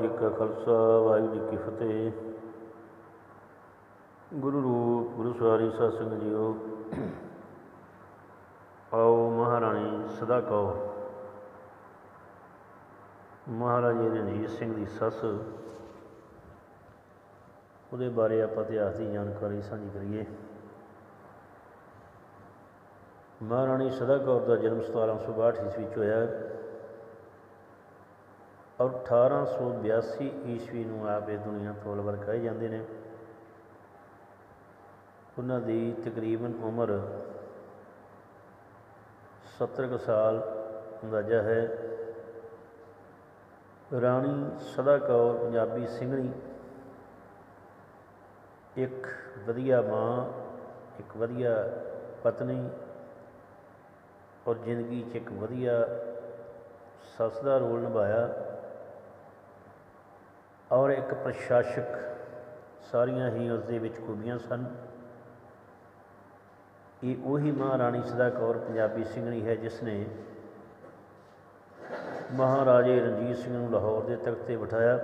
ਜੀ ਕਾ ਖਾਲਸਾ, ਵਾਹਿਗੁਰੂ ਜੀ ਕੀ ਫਤਿਹ। ਗੁਰੂ ਰੂਪ ਗੁਰੂ ਸਵਾਰੀ ਸਤਿ ਸੰਗ ਜੀਓ। ਆਓ ਮਹਾਰਾਣੀ, ਸਦਾ ਕੌਰ ਮਹਾਰਾਜੇ ਰਣਜੀਤ ਸਿੰਘ ਦੀ ਸੱਸ, ਉਹਦੇ ਬਾਰੇ ਆਪਾਂ ਇਤਿਹਾਸ ਦੀ ਜਾਣਕਾਰੀ ਸਾਂਝੀ ਕਰੀਏ। ਮਹਾਰਾਣੀ ਸਦਾ ਕੌਰ ਦਾ ਜਨਮ 1762 ਈਸਵੀ ਵਿੱਚ ਹੋਇਆ। ਔਰ 1882 ਈਸਵੀ ਨੂੰ ਆਪ ਇਹ ਦੁਨੀਆ ਤੋਂ ਅਲਵਰ ਕਹੇ ਜਾਂਦੇ ਨੇ। ਉਹਨਾਂ ਦੀ ਤਕਰੀਬਨ ਉਮਰ 70 ਕੁ ਸਾਲ ਅੰਦਾਜ਼ਾ ਹੈ। ਰਾਣੀ ਸਦਾ ਕੌਰ ਪੰਜਾਬੀ ਸਿੰਘਣੀ, ਇੱਕ ਵਧੀਆ ਮਾਂ, ਇੱਕ ਵਧੀਆ ਪਤਨੀ ਔਰ ਜ਼ਿੰਦਗੀ 'ਚ ਇੱਕ ਵਧੀਆ ਸੱਸ ਦਾ ਰੋਲ ਨਿਭਾਇਆ। ਔਰ ਇੱਕ ਪ੍ਰਸ਼ਾਸਕ ਸਾਰੀਆਂ ਹੀ ਉਸ ਦੇ ਵਿੱਚ ਖੂਬੀਆਂ ਸਨ। ਇਹ ਉਹੀ ਮਹਾਰਾਣੀ ਸਦਾ ਕੌਰ ਪੰਜਾਬੀ ਸਿੰਘਣੀ ਹੈ ਜਿਸ ਨੇ ਮਹਾਰਾਜੇ ਰਣਜੀਤ ਸਿੰਘ ਨੂੰ ਲਾਹੌਰ ਦੇ ਤਖਤ ਤੇ ਬਿਠਾਇਆ।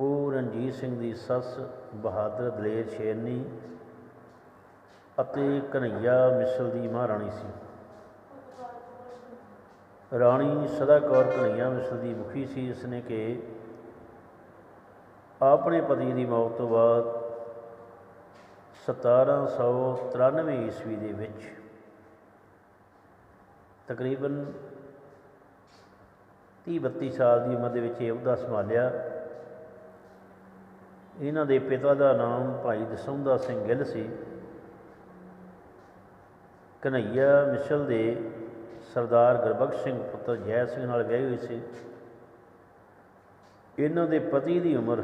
ਉਹ ਰਣਜੀਤ ਸਿੰਘ ਦੀ ਸੱਸ ਬਹਾਦਰ ਦਲੇਰ ਸ਼ੇਰਨੀ ਅਤੇ ਕਨਈਆ ਮਿਸਲ ਦੀ ਮਹਾਰਾਣੀ ਸੀ। ਰਾਣੀ ਸਦਾ ਕੌਰ ਕਨਈਆ ਮਿਸਲ ਦੀ ਮੁਖੀ ਸੀ ਜਿਸ ਨੇ ਕਿ ਆਪਣੇ ਪਤੀ ਦੀ ਮੌਤ ਤੋਂ ਬਾਅਦ 1793 ਈਸਵੀ ਦੇ ਵਿੱਚ ਤਕਰੀਬਨ 30 32 ਸਾਲ ਦੀ ਉਮਰ ਦੇ ਵਿੱਚ ਇਹ ਅਹੁਦਾ ਸੰਭਾਲਿਆ। ਇਹਨਾਂ ਦੇ ਪਿਤਾ ਦਾ ਨਾਮ ਭਾਈ ਦਸੌਂਦਾ ਸਿੰਘ ਗਿੱਲ ਸੀ। ਕਨਈਆ ਮਿਸਲ ਦੇ ਸਰਦਾਰ ਗੁਰਬਖਸ਼ ਸਿੰਘ ਪੁੱਤਰ ਜੈ ਸਿੰਘ ਨਾਲ ਵਿਆਹੀ ਹੋਈ ਸੀ। ਇਹਨਾਂ ਦੇ ਪਤੀ ਦੀ ਉਮਰ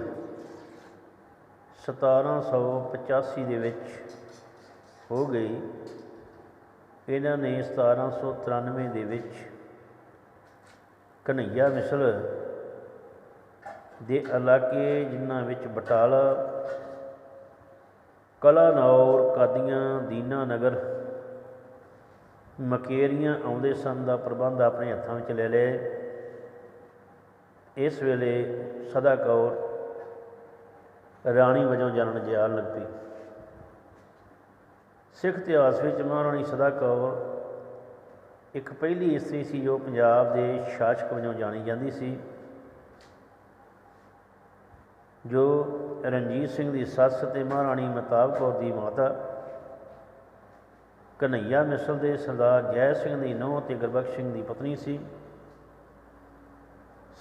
1785 ਦੇ ਵਿੱਚ ਹੋ ਗਈ। ਇਹਨਾਂ ਨੇ 1793 ਦੇ ਵਿੱਚ ਕਨਈਆ ਮਿਸਲ ਦੇ ਇਲਾਕੇ ਜਿਨ੍ਹਾਂ ਵਿੱਚ ਬਟਾਲਾ, ਕਲਾਨੌਰ, ਕਾਦੀਆਂ, ਦੀਨਾ ਨਗਰ ਮਕੇਰੀਆਂ ਆਉਂਦੇ ਸਨ ਦਾ ਪ੍ਰਬੰਧ ਆਪਣੇ ਹੱਥਾਂ ਵਿੱਚ ਲੈ ਲਏ। ਇਸ ਵੇਲੇ ਸਦਾ ਕੌਰ ਰਾਣੀ ਵਜੋਂ ਜਾਣਨ ਜਾਣ ਲੱਗ। ਪਈ ਸਿੱਖ ਇਤਿਹਾਸ ਵਿੱਚ ਮਹਾਰਾਣੀ ਸਦਾ ਕੌਰ ਇੱਕ ਪਹਿਲੀ ਇਸਤਰੀ ਸੀ ਜੋ ਪੰਜਾਬ ਦੇ ਸ਼ਾਸਕ ਵਜੋਂ ਜਾਣੀ ਜਾਂਦੀ ਸੀ, ਜੋ ਰਣਜੀਤ ਸਿੰਘ ਦੀ ਸੱਸ ਤੇ ਮਹਾਰਾਣੀ ਮਹਿਤਾਬ ਕੌਰ ਦੀ ਮਾਤਾ ਕਨਈਆ ਮਿਸਲ ਦੇ ਸਰਦਾਰ ਜੈ ਸਿੰਘ ਦੀ ਨੂੰਹ ਤੇ ਗੁਰਬਖਸ਼ ਸਿੰਘ ਦੀ ਪਤਨੀ ਸੀ।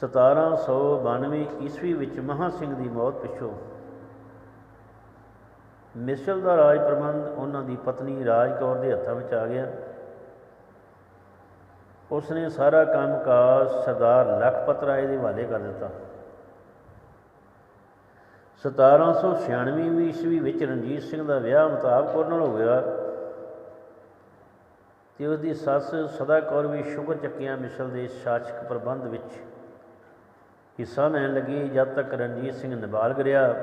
1792 ਈਸਵੀ ਵਿੱਚ ਮਹਾ ਸਿੰਘ ਦੀ ਮੌਤ ਪਿੱਛੋਂ ਮਿਸਲ ਦਾ ਰਾਜ ਪ੍ਰਬੰਧ ਉਹਨਾਂ ਦੀ ਪਤਨੀ ਰਾਜ ਕੌਰ ਦੇ ਹੱਥਾਂ ਵਿੱਚ ਆ ਗਿਆ। ਉਸ ਨੇ ਸਾਰਾ ਕੰਮਕਾਜ ਸਰਦਾਰ ਲਖਪਤ ਰਾਏ ਦੇ ਹਵਾਲੇ ਕਰ ਦਿੱਤਾ। 1796 ਈਸਵੀ ਵਿੱਚ ਰਣਜੀਤ ਸਿੰਘ ਦਾ ਵਿਆਹ ਮਤਾਬ ਕੌਰ ਨਾਲ ਹੋ ਗਿਆ ਤੇ ਉਸ ਦੀ ਸੱਸ ਸਦਾ ਕੌਰ ਵੀ ਸ਼ੁਕਰ ਚੱਕੀਆਂ ਮਿਸਲ ਦੇ ਸ਼ਾਸਕ ਪ੍ਰਬੰਧ ਵਿੱਚ ਹਿੱਸਾ ਲੈਣ ਲੱਗੀ। ਜਦ ਤੱਕ ਰਣਜੀਤ ਸਿੰਘ ਨਾਬਾਲਗ ਰਿਹਾ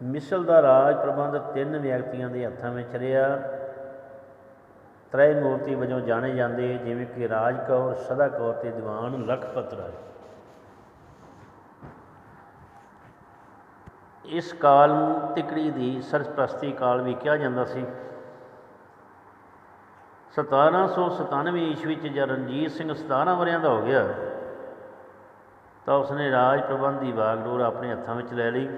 ਮਿਸਲ ਦਾ ਰਾਜ ਪ੍ਰਬੰਧ ਤਿੰਨ ਵਿਅਕਤੀਆਂ ਦੇ ਹੱਥਾਂ ਵਿੱਚ ਰਿਹਾ। ਤ੍ਰੈ ਮੂਰਤੀ ਵਜੋਂ ਜਾਣੇ ਜਾਂਦੇ, ਜਿਵੇਂ ਕਿ ਰਾਜ ਕੌਰ, ਸਦਾ ਕੌਰ ਤੇ ਦੀਵਾਨ ਲਖਪਤ ਰਾਏ ਇਸ ਕਾਲ ਨੂੰ ਤਿਕੜੀ ਦੀ ਸਰਪ੍ਰਸਤੀ ਕਾਲ ਵੀ ਕਿਹਾ ਜਾਂਦਾ ਸੀ। 1797 ਈਸਵੀ ਚ ਜਦ ਰਣਜੀਤ ਸਿੰਘ 17 ਵਰਿਆਂ ਦਾ ਹੋ ਗਿਆ, ਤਾਂ ਉਸਨੇ ਰਾਜ ਪ੍ਰਬੰਧ ਦੀ ਵਾਗਡੋਰ ਆਪਣੇ ਹੱਥਾਂ ਵਿੱਚ ਲੈ ਲਈ।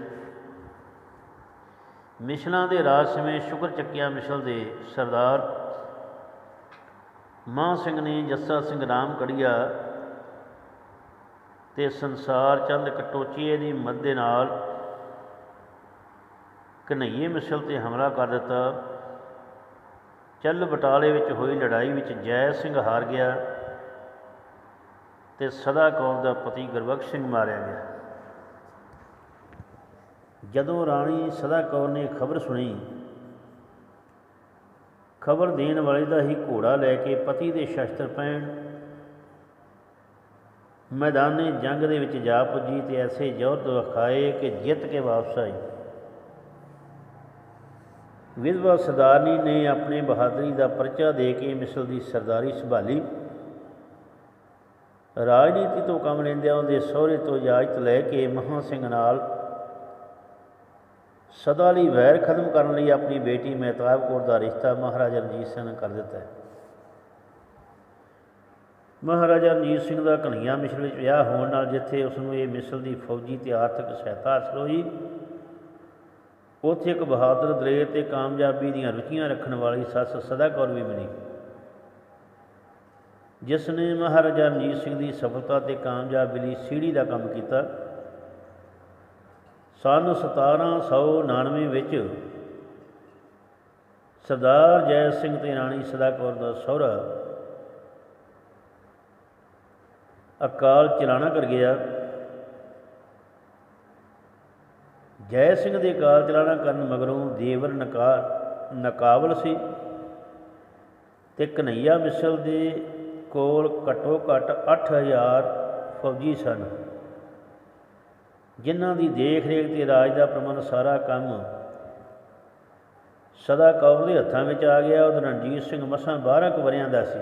ਮਿਸ਼ਲਾਂ ਦੇ ਰਾਜ ਸਮੇਂ ਸ਼ੁਕਰ ਚੱਕਿਆ ਮਿਸ਼ਲ ਦੇ ਸਰਦਾਰ ਮਾਂ ਸਿੰਘ ਨੇ ਜੱਸਾ ਸਿੰਘ ਰਾਮ ਕੜੀਆ ਤੇ ਸੰਸਾਰ ਚੰਦ ਕਟੋਚੀਏ ਦੀ ਮਦਦ ਨਾਲ ਕਨਈਏ ਮਿਸਲ ਤੇ ਹਮਲਾ ਕਰ ਦਿੱਤਾ। ਚੱਲ ਬਟਾਲੇ ਵਿੱਚ ਹੋਈ ਲੜਾਈ ਵਿੱਚ ਜੈ ਸਿੰਘ ਹਾਰ ਗਿਆ ਤੇ ਸਦਾ ਕੌਰ ਦਾ ਪਤੀ ਗੁਰਬਖਸ਼ ਸਿੰਘ ਮਾਰਿਆ ਗਿਆ। ਜਦੋਂ ਰਾਣੀ ਸਦਾ ਕੌਰ ਨੇ ਖਬਰ ਸੁਣੀ, ਖਬਰ ਦੇਣ ਵਾਲੇ ਦਾ ਹੀ ਘੋੜਾ ਲੈ ਕੇ ਪਤੀ ਦੇ ਸ਼ਸਤਰ ਪੈਣ, ਮੈਦਾਨੇ ਜੰਗ ਦੇ ਵਿੱਚ ਜਾ ਪੁੱਜੀ ਤੇ ਐਸੇ ਜ਼ੋਰ ਦਿਖਾਏ ਕਿ ਜਿੱਤ ਕੇ ਵਾਪਸ ਆਈ। ਵਿਧਵਾ ਸਰਦਾਰਨੀ ਨੇ ਆਪਣੇ ਬਹਾਦਰੀ ਦਾ ਪਰਚਾ ਦੇ ਕੇ ਮਿਸਲ ਦੀ ਸਰਦਾਰੀ ਸੰਭਾਲੀ। ਰਾਜਨੀਤੀ ਤੋਂ ਕੰਮ ਲੈਂਦਿਆਂ ਉਹਦੇ ਸਹੁਰੇ ਤੋਂ ਇਜਾਜ਼ਤ ਲੈ ਕੇ ਮਹਾਂ ਸਿੰਘ ਨਾਲ ਸਦਾ ਲਈ ਵੈਰ ਖਤਮ ਕਰਨ ਲਈ ਆਪਣੀ ਬੇਟੀ ਮਹਿਤਾਬ ਕੌਰ ਦਾ ਰਿਸ਼ਤਾ ਮਹਾਰਾਜਾ ਰਣਜੀਤ ਸਿੰਘ ਨੇ ਕਰ ਦਿੱਤਾ ਹੈ। ਮਹਾਰਾਜਾ ਰਣਜੀਤ ਸਿੰਘ ਦਾ ਕਨਈਆ ਮਿਸਲ ਵਿੱਚ ਵਿਆਹ ਹੋਣ ਨਾਲ ਜਿੱਥੇ ਉਸ ਨੂੰ ਇਹ ਮਿਸਲ ਦੀ ਫੌਜੀ ਤੇ ਆਰਥਿਕ ਸਹਾਇਤਾ ਹਾਸਲ ਹੋਈ ਉੱਥੇ ਇੱਕ ਬਹਾਦਰ ਦਲੇਰ ਤੇ ਕਾਮਯਾਬੀ ਦੀਆਂ ਰੁਚੀਆਂ ਰੱਖਣ ਵਾਲੀ ਸੱਸ ਸਦਾ ਕੌਰ ਵੀ ਮਿਲੀ ਜਿਸ ਨੇ ਮਹਾਰਾਜਾ ਰਣਜੀਤ ਸਿੰਘ ਦੀ ਸਫਲਤਾ ਤੇ ਕਾਮਯਾਬੀ ਲਈ ਸੀੜੀ ਦਾ ਕੰਮ ਕੀਤਾ, ਸਨ 1799 ਵਿੱਚ ਸਰਦਾਰ ਜੈ ਸਿੰਘ ਤੇ ਰਾਣੀ ਸਦਾ ਕੌਰ ਦਾ ਸਹੁਰਾ ਅਕਾਲ ਚਲਾਣਾ ਕਰ ਗਿਆ। ਜੈ ਸਿੰਘ ਦੇ ਕਾਲ ਚਲਾਣਾ ਕਰਨ ਮਗਰੋਂ ਦੇਵਰ ਨਕਾ ਨਕਾਬਲ ਸੀ ਤੇ ਕਨਈਆ ਮਿਸਲ ਦੇ ਕੋਲ ਘੱਟੋ ਘੱਟ 8000 ਫੌਜੀ ਸਨ। ਜਿਨ੍ਹਾਂ ਦੀ ਦੇਖ ਰੇਖ ਤੇ ਰਾਜ ਦਾ ਪ੍ਰਬੰਧ ਸਾਰਾ ਕੰਮ ਸਦਾ ਕੌਰ ਦੇ ਹੱਥਾਂ ਵਿੱਚ ਆ ਗਿਆ। ਉਹ ਰਣਜੀਤ ਸਿੰਘ ਮਸਾਂ 12 ਕੁ ਵਰਿਆਂ ਦਾ ਸੀ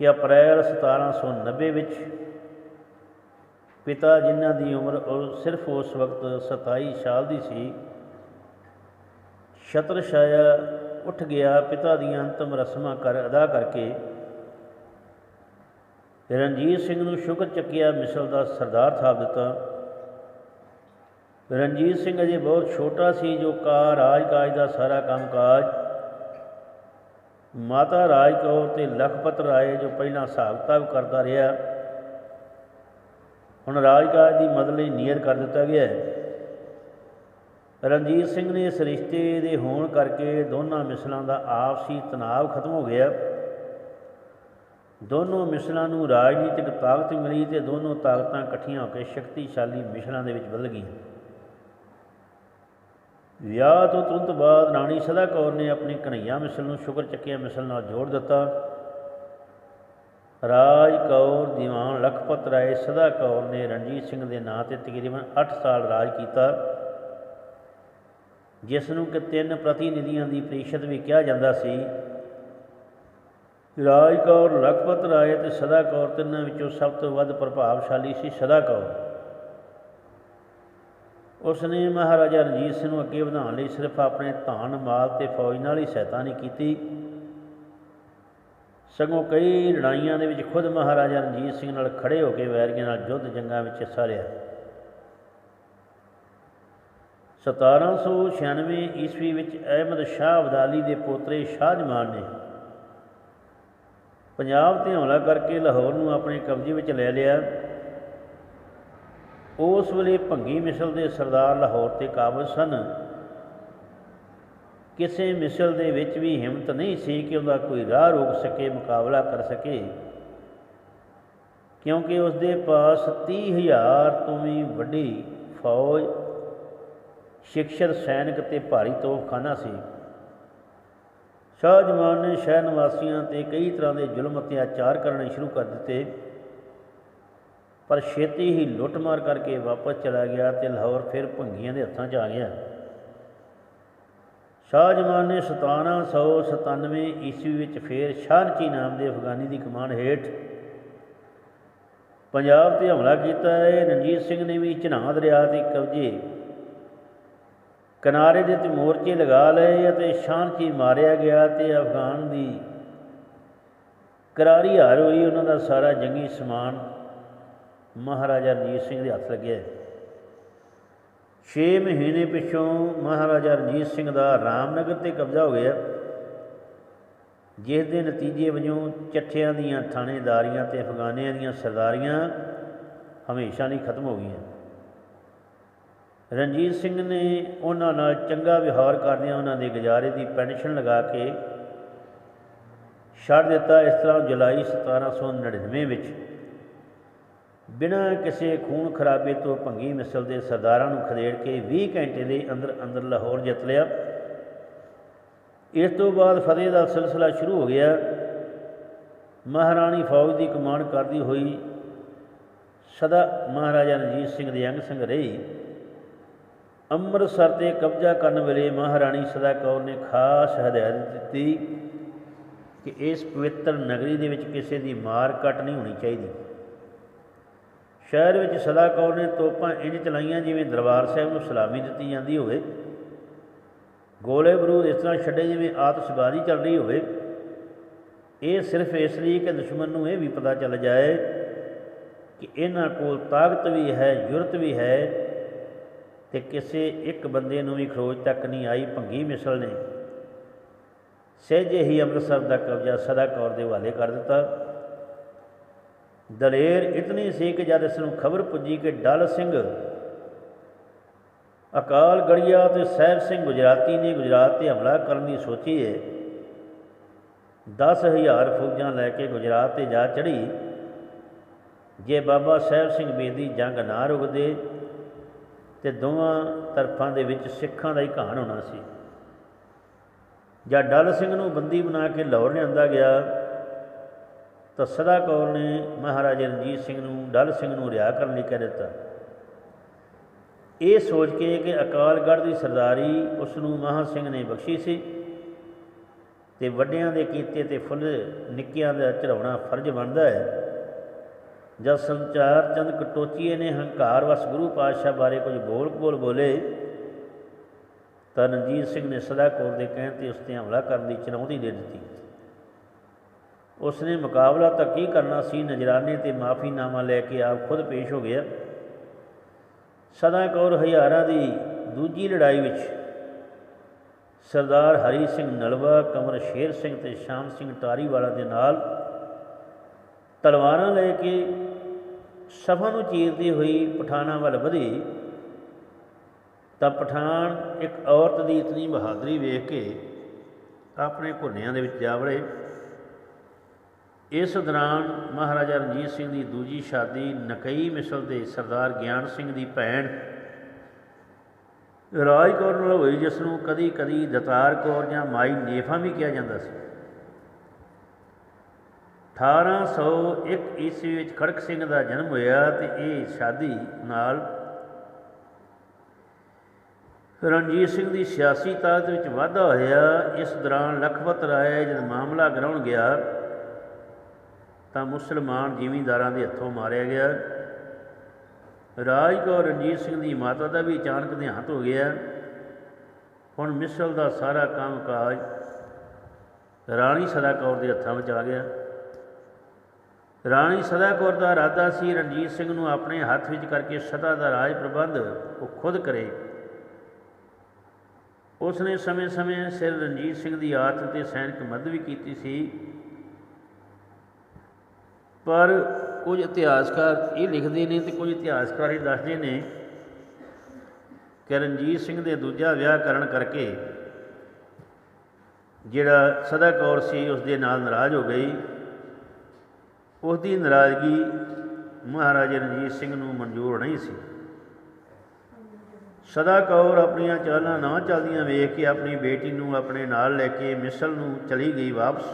ਕਿ ਅਪ੍ਰੈਲ 1790 ਵਿੱਚ ਪਿਤਾ ਜਿਨ੍ਹਾਂ ਦੀ ਉਮਰ ਉਹ ਸਿਰਫ ਉਸ ਵਕਤ 27 ਸਾਲ ਦੀ ਸੀ, ਛਤਰਛਾਇਆ ਉੱਠ ਗਿਆ, ਪਿਤਾ ਦੀਆਂ ਅੰਤਮ ਰਸਮਾਂ ਕਰ ਅਦਾ ਕਰਕੇ ਰਣਜੀਤ ਸਿੰਘ ਨੂੰ ਸ਼ੁਕਰ ਚੱਕਿਆ, ਮਿਸਲ ਦਾ ਸਰਦਾਰ ਥਾਪ ਦਿੱਤਾ। ਰਣਜੀਤ ਸਿੰਘ ਅਜੇ ਬਹੁਤ ਛੋਟਾ ਸੀ, ਜੋ ਕਾ ਰਾਜਕਾਜ ਦਾ ਸਾਰਾ ਕੰਮਕਾਜ ਮਾਤਾ ਰਾਜ ਕੌਰ ਤੇ ਲਖਪਤ ਰਾਏ ਜੋ ਪਹਿਲਾਂ ਹਿਸਾਬ ਕਿਤਾਬ ਕਰਦਾ ਰਿਹਾ ਹੁਣ ਰਾਜਕਾਜ ਦੀ ਮਦਦ ਲਈ ਨੀਅਤ ਕਰ ਦਿੱਤਾ ਗਿਆ ਹੈ। ਰਣਜੀਤ ਸਿੰਘ ਨੇ ਇਸ ਰਿਸ਼ਤੇ ਦੇ ਹੋਣ ਕਰਕੇ ਦੋਨਾਂ ਮਿਸਲਾਂ ਦਾ ਆਪਸੀ ਤਣਾਅ ਖਤਮ ਹੋ ਗਿਆ। ਦੋਨੋਂ ਮਿਸਲਾਂ ਨੂੰ ਰਾਜਨੀਤਿਕ ਤਾਕਤ ਮਿਲੀ ਤੇ ਦੋਨੋਂ ਤਾਕਤਾਂ ਇਕੱਠੀਆਂ ਹੋ ਕੇ ਸ਼ਕਤੀਸ਼ਾਲੀ ਮਿਸਲਾਂ ਦੇ ਵਿੱਚ ਬਦਲ ਗਈਆਂ। ਵਿਆਹ ਤੋਂ ਤੁਰੰਤ ਬਾਅਦ ਰਾਣੀ ਸਦਾ ਕੌਰ ਨੇ ਆਪਣੀ ਕਨਈਆ ਮਿਸਲ ਨੂੰ ਸ਼ੁਕਰ ਚੱਕਿਆ ਮਿਸਲ ਨਾਲ ਜੋੜ ਦਿੱਤਾ। ਰਾਜ ਕੌਰ ਦੀਵਾਨ ਲਖਪਤ ਰਾਏ ਸਦਾ ਕੌਰ ਨੇ ਰਣਜੀਤ ਸਿੰਘ ਦੇ ਨਾਂ ਤੇ ਤਕਰੀਬਨ 8 ਸਾਲ ਰਾਜ ਕੀਤਾ ਜਿਸ ਨੂੰ ਕਿ ਤਿੰਨ ਪ੍ਰਤੀਨਿਧੀਆਂ ਦੀ ਪ੍ਰੀਸ਼ਦ ਵੀ ਕਿਹਾ ਜਾਂਦਾ ਸੀ। ਰਾਜ ਕੌਰ, ਲਖਪਤ ਰਾਏ ਤੇ ਸਦਾ ਕੌਰ ਤਿੰਨਾਂ ਵਿੱਚੋਂ ਸਭ ਤੋਂ ਵੱਧ ਪ੍ਰਭਾਵਸ਼ਾਲੀ ਸੀ ਸਦਾ ਕੌਰ। ਉਸ ਨੇ ਮਹਾਰਾਜਾ ਰਣਜੀਤ ਸਿੰਘ ਨੂੰ ਅੱਗੇ ਵਧਾਉਣ ਲਈ ਸਿਰਫ ਆਪਣੇ ਧਨ ਮਾਲ ਤੇ ਫੌਜ ਨਾਲ ਹੀ ਸਹਾਇਤਾ ਨਹੀਂ ਕੀਤੀ। ਸਗੋਂ ਕਈ ਲੜਾਈਆਂ ਦੇ ਵਿੱਚ ਖੁਦ ਮਹਾਰਾਜਾ ਰਣਜੀਤ ਸਿੰਘ ਨਾਲ ਖੜੇ ਹੋ ਕੇ ਵੈਰੀਆਂ ਨਾਲ ਯੁੱਧ ਜੰਗਾਂ ਵਿੱਚ ਹਿੱਸਾ ਲਿਆ। 1796 ਈਸਵੀ ਵਿੱਚ ਅਹਿਮਦ ਸ਼ਾਹ ਅਬਦਾਲੀ ਦੇ ਪੋਤਰੇ ਸ਼ਾਹਜਮਾਨ ਨੇ ਪੰਜਾਬ ਤੇ ਹਮਲਾ ਕਰਕੇ ਲਾਹੌਰ ਨੂੰ ਆਪਣੇ ਕਬਜ਼ੇ ਵਿੱਚ ਲੈ ਲਿਆ। ਉਸ ਵੇਲੇ ਭੰਗੀ ਮਿਸਲ ਦੇ ਸਰਦਾਰ ਲਾਹੌਰ ਤੇ ਕਾਬਜ਼ ਸਨ। ਕਿਸੇ ਮਿਸਲ ਦੇ ਵਿੱਚ ਵੀ ਹਿੰਮਤ ਨਹੀਂ ਸੀ ਕਿ ਉਹਦਾ ਕੋਈ ਰਾਹ ਰੋਕ ਸਕੇ, ਮੁਕਾਬਲਾ ਕਰ ਸਕੇ। ਕਿਉਂਕਿ ਉਸ ਦੇ ਪਾਸ 30000 ਤੋਂ ਵੀ ਵੱਡੀ ਫੌਜ ਸ਼ਿਕਸ਼ਤ ਸੈਨਿਕ ਤੇ ਭਾਰੀ ਤੋਪਖਾਨਾ ਸੀ। ਸ਼ਾਹ ਜਮਾਨ ਨੇ ਸ਼ਹਿਰ ਨਿਵਾਸੀਆਂ ਤੇ ਕਈ ਤਰ੍ਹਾਂ ਦੇ ਜ਼ੁਲਮ ਅਤਿਆਚਾਰ ਕਰਨੇ ਸ਼ੁਰੂ ਕਰ ਦਿੱਤੇ। ਪਰ ਛੇਤੀ ਹੀ ਲੁੱਟਮਾਰ ਕਰਕੇ ਵਾਪਸ ਚਲਾ ਗਿਆ ਤੇ ਲਾਹੌਰ ਫਿਰ ਭੰਗੀਆਂ ਦੇ ਹੱਥਾਂ 'ਚ ਆ ਗਿਆ। ਸ਼ਾਹ ਜਮਾਨ ਨੇ 1797 ਈਸਵੀ ਵਿੱਚ ਫੇਰ ਸ਼ਾਹਨਚੀ ਨਾਮ ਦੇ ਅਫਗਾਨੀ ਦੀ ਕਮਾਂਡ ਹੇਠ ਪੰਜਾਬ ਤੇ ਹਮਲਾ ਕੀਤਾ ਹੈ। ਰਣਜੀਤ ਸਿੰਘ ਨੇ ਵੀ ਝਨਾਹ ਦਰਿਆ ਦੇ ਕਬਜ਼ੇ ਕਿਨਾਰੇ ਦੇ ਤੇ ਮੋਰਚੇ ਲਗਾ ਲਏ ਅਤੇ ਸ਼ਾਹਨਚੀ ਮਾਰਿਆ ਗਿਆ ਤੇ ਅਫਗਾਨ ਦੀ ਕਰਾਰੀ ਹਾਰ ਹੋਈ। ਉਹਨਾਂ ਦਾ ਸਾਰਾ ਜੰਗੀ ਸਮਾਨ ਮਹਾਰਾਜਾ ਰਣਜੀਤ ਸਿੰਘ ਦੇ ਹੱਥ ਲੱਗਿਆ 6 ਮਹੀਨੇ ਪਿਛੋਂ ਮਹਾਰਾਜਾ ਰਣਜੀਤ ਸਿੰਘ ਦਾ ਰਾਮਨਗਰ ਤੇ ਕਬਜ਼ਾ ਹੋ ਗਿਆ ਜਿਸ ਦੇ ਨਤੀਜੇ ਵਜੋਂ ਚੱਠਿਆਂ ਦੀਆਂ ਥਾਣੇਦਾਰੀਆਂ ਤੇ ਅਫਗਾਨਿਆਂ ਦੀਆਂ ਸਰਦਾਰੀਆਂ ਹਮੇਸ਼ਾ ਲਈ ਖਤਮ ਹੋ ਗਈਆਂ। ਰਣਜੀਤ ਸਿੰਘ ਨੇ ਉਹਨਾਂ ਨਾਲ ਚੰਗਾ ਵਿਵਹਾਰ ਕਰਦਿਆਂ ਉਹਨਾਂ ਦੇ ਗੁਜ਼ਾਰੇ ਦੀ ਪੈਨਸ਼ਨ ਲਗਾ ਕੇ ਛੱਡ ਦਿੱਤਾ, ਇਸ ਤਰ੍ਹਾਂ ਜੁਲਾਈ 1799 ਵਿੱਚ ਬਿਨਾਂ ਕਿਸੇ ਖੂਨ ਖਰਾਬੇ ਤੋਂ ਭੰਗੀ ਮਿਸਲ ਦੇ ਸਰਦਾਰਾਂ ਨੂੰ ਖਦੇੜ ਕੇ 20 ਘੰਟੇ ਦੇ ਅੰਦਰ ਅੰਦਰ ਲਾਹੌਰ ਜਿੱਤ ਲਿਆ। ਇਸ ਤੋਂ ਬਾਅਦ ਫਤਿਹ ਦਾ ਸਿਲਸਿਲਾ ਸ਼ੁਰੂ ਹੋ ਗਿਆ। ਮਹਾਰਾਣੀ ਫੌਜ ਦੀ ਕਮਾਂਡ ਕਰਦੀ ਹੋਈ ਸਦਾ ਮਹਾਰਾਜਾ ਰਣਜੀਤ ਸਿੰਘ ਦੇ ਅੰਗ ਸੰਗ ਰਹੀ। ਅੰਮ੍ਰਿਤਸਰ ਤੇ ਕਬਜ਼ਾ ਕਰਨ ਵੇਲੇ ਮਹਾਰਾਣੀ ਸਦਾ ਕੌਰ ਨੇ ਖਾਸ ਹਦਾਇਤ ਦਿੱਤੀ ਕਿ ਇਸ ਪਵਿੱਤਰ ਨਗਰੀ ਦੇ ਵਿੱਚ ਕਿਸੇ ਦੀ ਮਾਰ ਕੱਟ ਨਹੀਂ ਹੋਣੀ ਚਾਹੀਦੀ। ਸ਼ਹਿਰ ਵਿੱਚ ਸਦਾ ਕੌਰ ਨੇ ਤੋਪਾਂ ਇੰਜ ਚਲਾਈਆਂ ਜਿਵੇਂ ਦਰਬਾਰ ਸਾਹਿਬ ਨੂੰ ਸਲਾਮੀ ਦਿੱਤੀ ਜਾਂਦੀ ਹੋਵੇ। ਗੋਲੇ ਬਰੂਦ ਇਸ ਤਰ੍ਹਾਂ ਛੱਡੇ ਜਿਵੇਂ ਆਤਿਸ਼ਬਾਜ਼ੀ ਚੱਲ ਰਹੀ ਹੋਵੇ। ਇਹ ਸਿਰਫ ਇਸ ਲਈ ਕਿ ਦੁਸ਼ਮਣ ਨੂੰ ਇਹ ਵੀ ਪਤਾ ਚੱਲ ਜਾਏ ਕਿ ਇਹਨਾਂ ਕੋਲ ਤਾਕਤ ਵੀ ਹੈ, ਜੁਰਤ ਵੀ ਹੈ ਤੇ ਕਿਸੇ ਇੱਕ ਬੰਦੇ ਨੂੰ ਵੀ ਖਰੋਜ ਤੱਕ ਨਹੀਂ ਆਈ ਭੰਗੀ ਮਿਸਲ ਨੇ। ਸਹਿਜੇ ਹੀ ਅੰਮ੍ਰਿਤਸਰ ਦਾ ਕਬਜ਼ਾ ਸਦਾ ਕੌਰ ਦੇ ਹਵਾਲੇ ਕਰ ਦਿੱਤਾ। ਦਲੇਰ ਇਤਨੀ ਸੀ ਕਿ ਜਦ ਇਸ ਨੂੰ ਖਬਰ ਪੁੱਜੀ ਕਿ ਡਲ ਸਿੰਘ ਅਕਾਲ ਗੜੀਆ ਤੇ ਸਾਹਿਬ ਸਿੰਘ ਗੁਜਰਾਤੀ ਨੇ ਗੁਜਰਾਤ ਤੇ ਹਮਲਾ ਕਰਨ ਦੀ ਸੋਚੀ ਹੈ 10000 ਫੌਜਾਂ ਲੈ ਕੇ ਗੁਜਰਾਤ ਤੇ ਜਾ ਚੜੀ। ਜੇ ਬਾਬਾ ਸਾਹਿਬ ਸਿੰਘ ਬੇਦੀ ਜੰਗ ਨਾ ਰੁਕਦੇ ਤੇ ਦੋਵਾਂ ਤਰਫਾਂ ਦੇ ਵਿੱਚ ਸਿੱਖਾਂ ਦਾ ਹੀ ਕਹਾਣ ਹੋਣਾ ਸੀ। ਜਾਂ ਡਲ ਸਿੰਘ ਨੂੰ ਬੰਦੀ ਬਣਾ ਕੇ ਲਾਹੌਰ ਲਿਆਂਦਾ ਗਿਆ ਤਾਂ ਸਦਾ ਕੌਰ ਨੇ ਮਹਾਰਾਜਾ ਰਣਜੀਤ ਸਿੰਘ ਨੂੰ, ਡਲ ਸਿੰਘ ਨੂੰ ਰਿਆ ਕਰਨ ਲਈ ਕਹਿ ਦਿੱਤਾ। ਇਹ ਸੋਚ ਕੇ ਕਿ ਅਕਾਲਗੜ੍ਹ ਦੀ ਸਰਦਾਰੀ ਉਸ ਨੂੰ ਮਹਾ ਸਿੰਘ ਨੇ ਬਖਸ਼ੀ ਸੀ ਤੇ ਵੱਡਿਆਂ ਦੇ ਕੀਤੇ ਤੇ ਫੁੱਲ ਨਿੱਕਿਆਂ ਦਾ ਚੜਾਉਣਾ ਫਰਜ਼ ਬਣਦਾ ਹੈ। ਜਦ ਸੰਚਾਰ ਚੰਦ ਕਟੋਚੀਏ ਨੇ ਹੰਕਾਰ ਵਸ ਗੁਰੂ ਪਾਤਸ਼ਾਹ ਬਾਰੇ ਕੁਝ ਬੋਲ ਬੋਲ ਬੋਲੇ, ਤਾਂ ਰਣਜੀਤ ਸਿੰਘ ਨੇ ਸਦਾ ਕੌਰ ਦੇ ਕਹਿਣ ਤੇ ਉਸ ਤੇ ਹਮਲਾ ਕਰਨ ਦੀ ਚੁਣੌਤੀ ਦੇ ਦਿੱਤੀ। ਉਸ ਨੇ ਮੁਕਾਬਲਾ ਤਾਂ ਕੀ ਕਰਨਾ ਸੀ? ਨਜਰਾਨੇ ਤੇ ਮਾਫੀਨਾਮਾ ਲੈ ਕੇ ਆਪ ਖੁਦ ਪੇਸ਼ ਹੋ ਗਿਆ। ਸਦਾ ਕੌਰ ਹਜ਼ਾਰਾਂ ਦੀ ਦੂਜੀ ਲੜਾਈ ਵਿੱਚ ਸਰਦਾਰ ਹਰੀ ਸਿੰਘ ਨਲਵਾ, ਕਮਰ ਸ਼ੇਰ ਸਿੰਘ ਤੇ ਸ਼ਾਮ ਸਿੰਘ ਟਾਰੀਵਾਲਾ ਦੇ ਨਾਲ ਤਲਵਾਰਾਂ ਲੈ ਕੇ ਸਭਾ ਨੂੰ ਚੀਰਦੀ ਹੋਈ ਪਠਾਨਾਂ ਵੱਲ ਵਧੀ, ਤਾਂ ਪਠਾਨ ਇੱਕ ਔਰਤ ਦੀ ਇਤਨੀ ਬਹਾਦਰੀ ਵੇਖ ਕੇ ਆਪਣੇ ਘੁੰਨਿਆਂ ਦੇ ਵਿੱਚ ਜਾ ਵੜੇ। ਇਸ ਦੌਰਾਨ ਮਹਾਰਾਜਾ ਰਣਜੀਤ ਸਿੰਘ ਦੀ ਦੂਜੀ ਸ਼ਾਦੀ ਨਕਈ ਮਿਸਲ ਦੇ ਸਰਦਾਰ ਗਿਆਨ ਸਿੰਘ ਦੀ ਭੈਣ ਰਾਜ ਕੌਰ ਨਾਲ ਹੋਈ, ਜਿਸ ਨੂੰ ਕਦੀ ਕਦੀ ਦਤਾਰ ਕੌਰ ਜਾਂ ਮਾਈ ਨੇਫਾ ਵੀ ਕਿਹਾ ਜਾਂਦਾ ਸੀ। 1801 ਈਸਵੀ ਵਿੱਚ ਖੜਕ ਸਿੰਘ ਦਾ ਜਨਮ ਹੋਇਆ ਤੇ ਇਹ ਸ਼ਾਦੀ ਨਾਲ ਰਣਜੀਤ ਸਿੰਘ ਦੀ ਸਿਆਸੀ ਤਾਕਤ ਵਿੱਚ ਵਾਧਾ ਹੋਇਆ। ਇਸ ਦੌਰਾਨ ਲਖਪਤ ਰਾਏ ਜਦ ਮਾਮਲਾ ਗਰਾਉਣ ਗਿਆ ਤਾਂ ਮੁਸਲਮਾਨ ਜ਼ਿਮੀਂਦਾਰਾਂ ਦੇ ਹੱਥੋਂ ਮਾਰਿਆ ਗਿਆ। ਰਾਜ ਕੌਰ ਰਣਜੀਤ ਸਿੰਘ ਦੀ ਮਾਤਾ ਦਾ ਵੀ ਅਚਾਨਕ ਦੇਹਾਂਤ ਹੋ ਗਿਆ। ਹੁਣ ਮਿਸਲ ਦਾ ਸਾਰਾ ਕੰਮ ਕਾਜ ਰਾਣੀ ਸਦਾ ਕੌਰ ਦੇ ਹੱਥਾਂ ਵਿੱਚ ਆ ਗਿਆ। ਰਾਣੀ ਸਦਾ ਕੌਰ ਦਾ ਇਰਾਦਾ ਸੀ ਰਣਜੀਤ ਸਿੰਘ ਨੂੰ ਆਪਣੇ ਹੱਥ ਵਿੱਚ ਕਰਕੇ ਸਦਾ ਦਾ ਰਾਜ ਪ੍ਰਬੰਧ ਉਹ ਖੁਦ ਕਰੇ। ਉਸ ਨੇ ਸਮੇਂ-ਸਮੇਂ ਸਿਰ ਰਣਜੀਤ ਸਿੰਘ ਦੀ ਆਤ ਤੇ ਸੈਨਿਕ ਮਦਦ ਵੀ ਕੀਤੀ ਸੀ। ਪਰ ਕੁਝ ਇਤਿਹਾਸਕਾਰ ਇਹ ਲਿਖਦੇ ਨੇ ਤੇ ਕੁਝ ਇਤਿਹਾਸਕਾਰ ਇਹ ਦੱਸਦੇ ਨੇ ਕਿ ਰਣਜੀਤ ਸਿੰਘ ਦੇ ਦੂਜਾ ਵਿਆਹ ਕਰਨ ਕਰਕੇ ਜਿਹੜਾ ਸਦਾ ਕੌਰ ਸੀ ਉਸ ਦੇ ਨਾਲ ਨਾਰਾਜ਼ ਹੋ ਗਈ। ਉਸ ਦੀ ਨਾਰਾਜ਼ਗੀ ਮਹਾਰਾਜਾ ਰਣਜੀਤ ਸਿੰਘ ਨੂੰ ਮਨਜ਼ੂਰ ਨਹੀਂ ਸੀ। ਸਦਾ ਕੌਰ ਆਪਣੀਆਂ ਚਾਲਾਂ ਨਾ ਚੱਲਦੀਆਂ ਵੇਖ ਕੇ ਆਪਣੀ ਬੇਟੀ ਨੂੰ ਆਪਣੇ ਨਾਲ ਲੈ ਕੇ ਮਿਸਲ ਨੂੰ ਚਲੀ ਗਈ ਵਾਪਸ।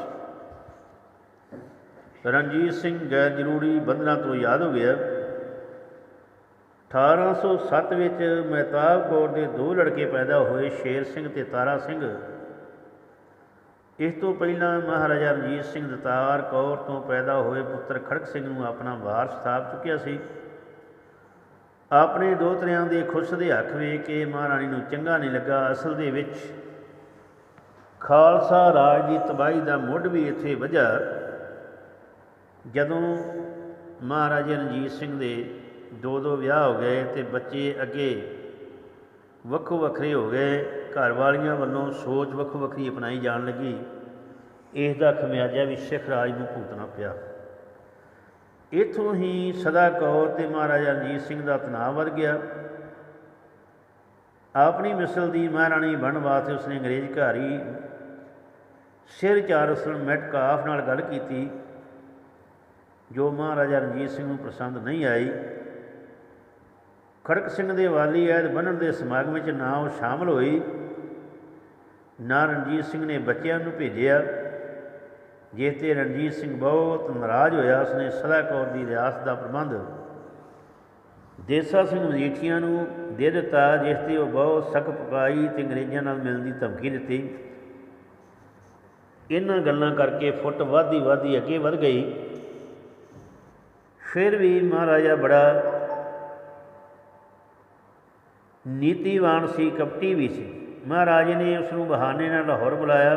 ਰਣਜੀਤ ਸਿੰਘ ਗੈਰ ਜ਼ਰੂਰੀ ਬੰਧਨਾਂ ਤੋਂ ਯਾਦ ਹੋ ਗਿਆ। 1807 ਵਿੱਚ ਮਹਿਤਾਬ ਕੌਰ ਦੇ ਦੋ ਲੜਕੇ ਪੈਦਾ ਹੋਏ ਸ਼ੇਰ ਸਿੰਘ ਤੇ ਤਾਰਾ ਸਿੰਘ। ਇਸ ਤੋਂ ਪਹਿਲਾਂ ਮਹਾਰਾਜਾ ਰਣਜੀਤ ਸਿੰਘ ਦਤਾਰ ਕੌਰ ਤੋਂ ਪੈਦਾ ਹੋਏ ਪੁੱਤਰ ਖੜਕ ਸਿੰਘ ਨੂੰ ਆਪਣਾ ਵਾਰਸ ਥਾਪ ਚੁੱਕਿਆ ਸੀ। ਆਪਣੇ ਦੋਤਰਿਆਂ ਦੇ ਖੁਸ਼ ਦੇ ਹੱਕ ਵੇਖ ਕੇ ਮਹਾਰਾਣੀ ਨੂੰ ਚੰਗਾ ਨਹੀਂ ਲੱਗਾ। ਅਸਲ ਦੇ ਵਿੱਚ ਖਾਲਸਾ ਰਾਜ ਦੀ ਤਬਾਹੀ ਦਾ ਮੁੱਢ ਵੀ ਇੱਥੇ ਵਜ੍ਹਾ ਜਦੋਂ ਮਹਾਰਾਜਾ ਰਣਜੀਤ ਸਿੰਘ ਦੇ ਦੋ ਦੋ ਵਿਆਹ ਹੋ ਗਏ ਤੇ ਬੱਚੇ ਅੱਗੇ ਵੱਖੋ ਵੱਖਰੇ ਹੋ ਗਏ, ਘਰ ਵਾਲੀਆਂ ਵੱਲੋਂ ਸੋਚ ਵੱਖੋ ਵੱਖਰੀ ਅਪਣਾਈ ਜਾਣ ਲੱਗੀ, ਇਸ ਦਾ ਖਮਿਆਜਾ ਵੀ ਸਿੱਖ ਰਾਜ ਨੂੰ ਭੁਗਤਣਾ ਪਿਆ। ਇਥੋਂ ਹੀ ਸਦਾ ਕੌਰ ਤੇ ਮਹਾਰਾਜਾ ਰਣਜੀਤ ਸਿੰਘ ਦਾ ਤਣਾਅ ਵੱਧ ਗਿਆ। ਆਪਣੀ ਮਿਸਲ ਦੀ ਮਹਾਰਾਣੀ ਬਣਨ ਵਾਸਤੇ ਉਸਨੇ ਅੰਗਰੇਜ਼ ਘਾਰੀ ਸਿਰ ਚਾਰਸਨ ਮੈਟਕਾਫ ਨਾਲ ਗੱਲ ਕੀਤੀ। ਜੋ ਮਹਾਰਾਜਾ ਰਣਜੀਤ ਸਿੰਘ ਨੂੰ ਪਸੰਦ ਨਹੀਂ ਆਈ, ਖੜਕ ਸਿੰਘ ਦੇ ਵਾਲੀ ਐਦ ਬੰਨਣ ਦੇ ਸਮਾਗਮ ਵਿੱਚ ਨਾ ਉਹ ਸ਼ਾਮਲ ਹੋਈ, ਨਾ ਰਣਜੀਤ ਸਿੰਘ ਨੇ ਬੱਚਿਆਂ ਨੂੰ ਭੇਜਿਆ, ਜਿਸ ਤੇ ਰਣਜੀਤ ਸਿੰਘ ਬਹੁਤ ਨਾਰਾਜ਼ ਹੋਇਆ। ਉਸਨੇ ਸਦਾ ਕੌਰ ਦੀ ਰਿਆਸਤ ਦਾ ਪ੍ਰਬੰਧ ਦੇਸਾ ਸਿੰਘ ਮਜੀਠੀਆਂ ਨੂੰ ਦੇ ਦਿੱਤਾ, ਜਿਸ ਤੇ ਉਹ ਬਹੁਤ ਸਖਤ ਪਕਾਈ ਤੇ ਅੰਗਰੇਜ਼ਾਂ ਨਾਲ ਮਿਲਣ ਦੀ ਧਮਕੀ ਦਿੱਤੀ। ਇਹਨਾਂ ਗੱਲਾਂ ਕਰਕੇ ਫੁੱਟ ਵਾਧੀ ਵਾਧੀ ਅੱਗੇ ਵਧ ਗਈ। ਫਿਰ ਵੀ ਮਹਾਰਾਜਾ ਬੜਾ ਨੀਤੀਵਾਨ ਸੀ, ਕਪਟੀ ਵੀ ਸੀ। ਮਹਾਰਾਜ ਨੇ ਉਸ ਨੂੰ ਬਹਾਨੇ ਨਾਲ ਲਾਹੌਰ ਬੁਲਾਇਆ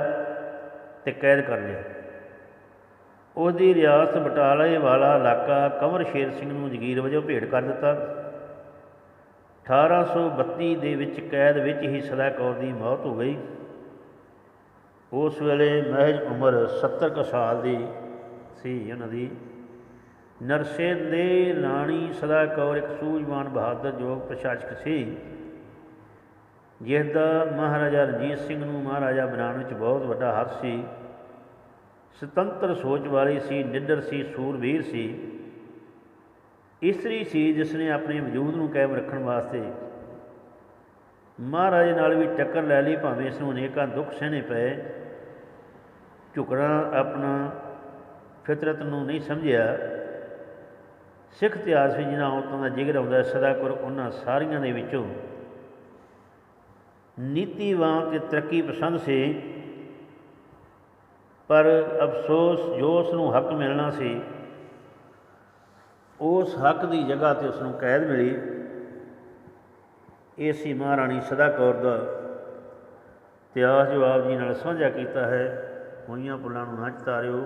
ਤੇ ਕੈਦ ਕਰ ਲਿਆ। ਉਹਦੀ ਰਿਆਸਤ ਬਟਾਲੇ ਵਾਲਾ ਇਲਾਕਾ ਕੰਵਰ ਸ਼ੇਰ ਸਿੰਘ ਨੂੰ ਜਗੀਰ ਵਜੋਂ ਭੇਟ ਕਰ ਦਿੱਤਾ। 1832 ਦੇ ਵਿੱਚ ਕੈਦ ਵਿੱਚ ਹੀ ਸਦਾ ਕੌਰ ਦੀ ਮੌਤ ਹੋ ਗਈ। ਉਸ ਵੇਲੇ ਮਹਿਜ ਉਮਰ 70 ਕੁ ਸਾਲ ਦੀ ਸੀ ਉਹਨਾਂ ਦੀ। ਨਰਸੇ ਦੇ ਰਾਣੀ ਸਦਾ ਕੌਰ ਇੱਕ ਸੂਝਵਾਨ ਬਹਾਦਰ ਯੋਗ ਪ੍ਰਸ਼ਾਸਕ ਸੀ, ਜਿਸ ਦਾ ਮਹਾਰਾਜਾ ਰਣਜੀਤ ਸਿੰਘ ਨੂੰ ਮਹਾਰਾਜਾ ਬਣਾਉਣ ਵਿੱਚ ਬਹੁਤ ਵੱਡਾ ਹੱਥ ਸੀ। ਸੁਤੰਤਰ ਸੋਚ ਵਾਲੀ ਸੀ, ਨਿੱਡਰ ਸੀ ਸੂਰਵੀਰ ਸੀ। ਇਸਤਰੀ ਸੀ ਜਿਸ ਨੇ ਆਪਣੇ ਵਜੂਦ ਨੂੰ ਕਾਇਮ ਰੱਖਣ ਵਾਸਤੇ ਮਹਾਰਾਜੇ ਨਾਲ ਵੀ ਟੱਕਰ ਲੈ ਲਈ, ਭਾਵੇਂ ਇਸ ਨੂੰ ਅਨੇਕਾਂ ਦੁੱਖ ਸਹਿਣੇ ਪਏ। ਝੁਕਣਾ ਆਪਣਾ ਫਿਤਰਤ ਨੂੰ ਨਹੀਂ ਸਮਝਿਆ। ਸਿੱਖ ਇਤਿਹਾਸ ਵਿੱਚ ਜਿਨ੍ਹਾਂ ਔਰਤਾਂ ਦਾ ਜ਼ਿਕਰ ਆਉਂਦਾ ਹੈ ਸਦਾ ਕਰ ਉਹਨਾਂ ਸਾਰੀਆਂ ਦੇ ਵਿੱਚੋਂ ਨੀਤੀਵਾਨ ਤੇ ਤਰੱਕੀ ਪਸੰਦ ਸੀ, ਪਰ ਅਫਸੋਸ ਜੋ ਉਸ ਨੂੰ ਹੱਕ ਮਿਲਣਾ ਸੀ, ਉਸ ਹੱਕ ਦੀ ਜਗ੍ਹਾ ਤੇ ਉਸ ਨੂੰ ਕੈਦ ਮਿਲੀ। ਇਹ ਸੀ ਮਹਾਰਾਣੀ ਸਦਾ ਕੌਰ ਦਾ ਇਤਿਹਾਸ ਜੋ ਆਪ ਜੀ ਨਾਲ ਸਾਂਝਾ ਕੀਤਾ ਹੈ। ਹੋਈਆਂ ਪੁੱਲਾਂ ਨੂੰ ਨਾ ਚਤਾਰਿਓ।